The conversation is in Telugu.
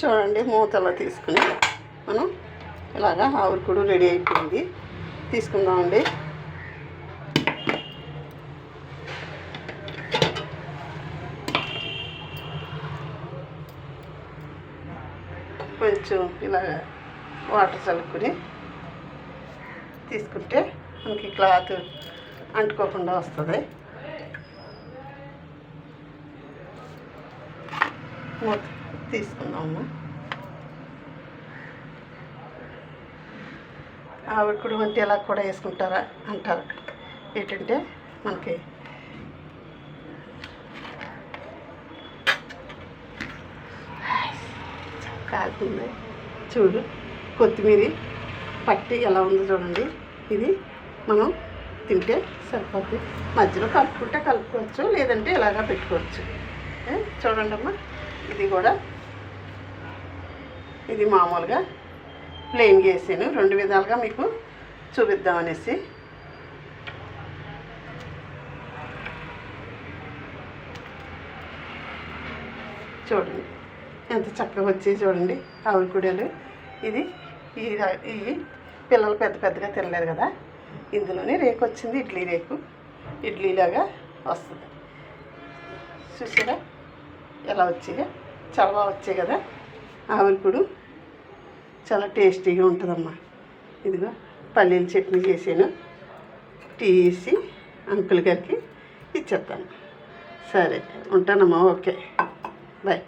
చూడండి మూతలో తీసుకుని మనం ఇలాగా ఆవిరికుడు రెడీ అయిపోయింది. తీసుకుందామండి. కొంచెం ఇలాగ వాటర్ చల్లుకుని తీసుకుంటే మనకి క్లాత్ అంటుకోకుండా వస్తుంది. మూత. తీసుకుందాము. ఆవిడ కూడా వంటి ఎలా కూడా వేసుకుంటారా అంటారు. ఏంటంటే మనకి కాలుతుంది. చూడు కొత్తిమీర పట్టి ఎలా ఉందో చూడండి. ఇది మనం తింటే సరిపోద్ది. మధ్యలో కలుపుకుంటే కలుపుకోవచ్చు లేదంటే ఇలాగా పెట్టుకోవచ్చు. చూడండి అమ్మా ఇది కూడా ఇది మామూలుగా ప్లెయిన్గా వేసాను రెండు విధాలుగా మీకు చూపిద్దామనేసి. చూడండి. ఎంత చక్కగా వచ్చాయి చూడండి ఆవిరి ఇది ఈ ఈ పిల్లలు పెద్ద పెద్దగా తినలేరు కదా. ఇందులోనే రేకు వచ్చింది ఇడ్లీ రేకు. ఇడ్లీలాగా వస్తుంది. చూసారా? ఎలా వచ్చాయో? చాలా బాగా వచ్చాయి కదా. ఆవిరికుడు చాలా టేస్టీగా ఉంటుందమ్మా. ఇదిగో పల్లీల చట్నీ చేసాను టీ వేసి అంకుల్ గారికి ఇచ్చేస్తాను. సరే ఉంటానమ్మా. ఓకే. బాయ్.